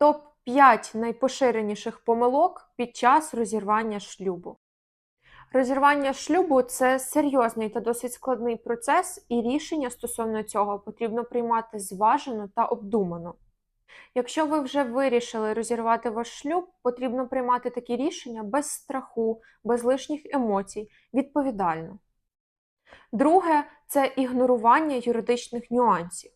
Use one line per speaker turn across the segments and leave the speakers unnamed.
Топ-5 найпоширеніших помилок під час розірвання шлюбу. Розірвання шлюбу це серйозний та досить складний процес, і рішення стосовно цього потрібно приймати зважено та обдумано. Якщо ви вже вирішили розірвати ваш шлюб, потрібно приймати такі рішення без страху, без лишніх емоцій, відповідально. Друге це ігнорування юридичних нюансів.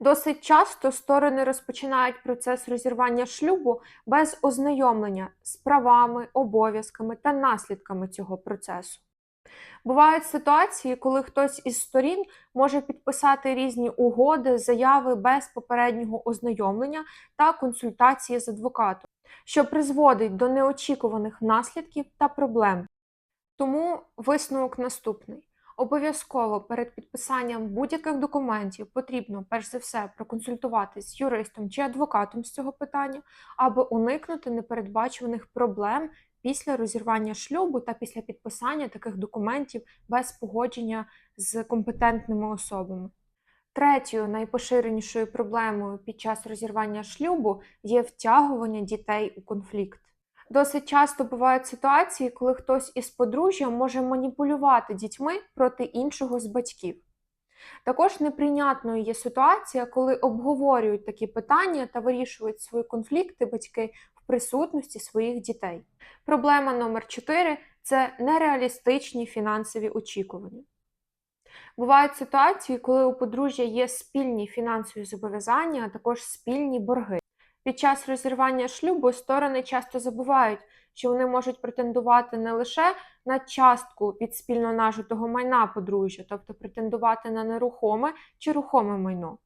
Досить часто сторони розпочинають процес розірвання шлюбу без ознайомлення з правами, обов'язками та наслідками цього процесу. Бувають ситуації, коли хтось із сторін може підписати різні угоди, заяви без попереднього ознайомлення та консультації з адвокатом, що призводить до неочікуваних наслідків та проблем. Тому висновок наступний. Обов'язково перед підписанням будь-яких документів потрібно перш за все проконсультуватись з юристом чи адвокатом з цього питання, аби уникнути непередбачуваних проблем після розірвання шлюбу та після підписання таких документів без погодження з компетентними особами. Третьою найпоширенішою проблемою під час розірвання шлюбу є втягування дітей у конфлікт. Досить часто бувають ситуації, коли хтось із подружжя може маніпулювати дітьми проти іншого з батьків. Також неприйнятною є ситуація, коли обговорюють такі питання та вирішують свої конфлікти батьки в присутності своїх дітей. Проблема номер 4 це нереалістичні фінансові очікування. Бувають ситуації, коли у подружжя є спільні фінансові зобов'язання, а також спільні борги. Під час розірвання шлюбу сторони часто забувають, що вони можуть претендувати не лише на частку від спільно нажитого майна подружжя, тобто претендувати на нерухоме чи рухоме майно.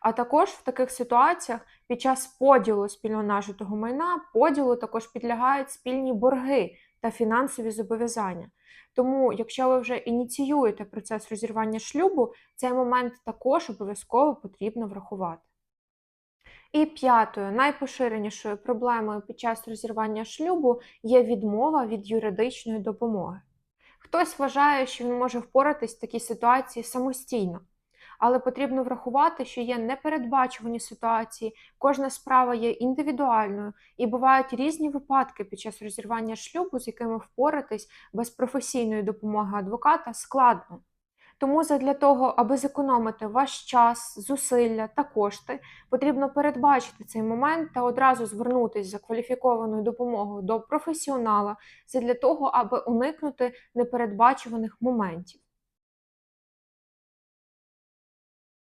А також в таких ситуаціях під час поділу спільно нажитого майна поділу також підлягають спільні борги та фінансові зобов'язання. Тому, якщо ви вже ініціюєте процес розірвання шлюбу, цей момент також обов'язково потрібно врахувати. І п'ятою, найпоширенішою проблемою під час розірвання шлюбу є відмова від юридичної допомоги. Хтось вважає, що він може впоратись в такій ситуації самостійно, але потрібно врахувати, що є непередбачувані ситуації, кожна справа є індивідуальною, і бувають різні випадки під час розірвання шлюбу, з якими впоратись без професійної допомоги адвоката складно. Тому задля того, аби зекономити ваш час, зусилля та кошти, потрібно передбачити цей момент та одразу звернутися за кваліфікованою допомогою до професіонала, задля того, аби уникнути непередбачуваних моментів.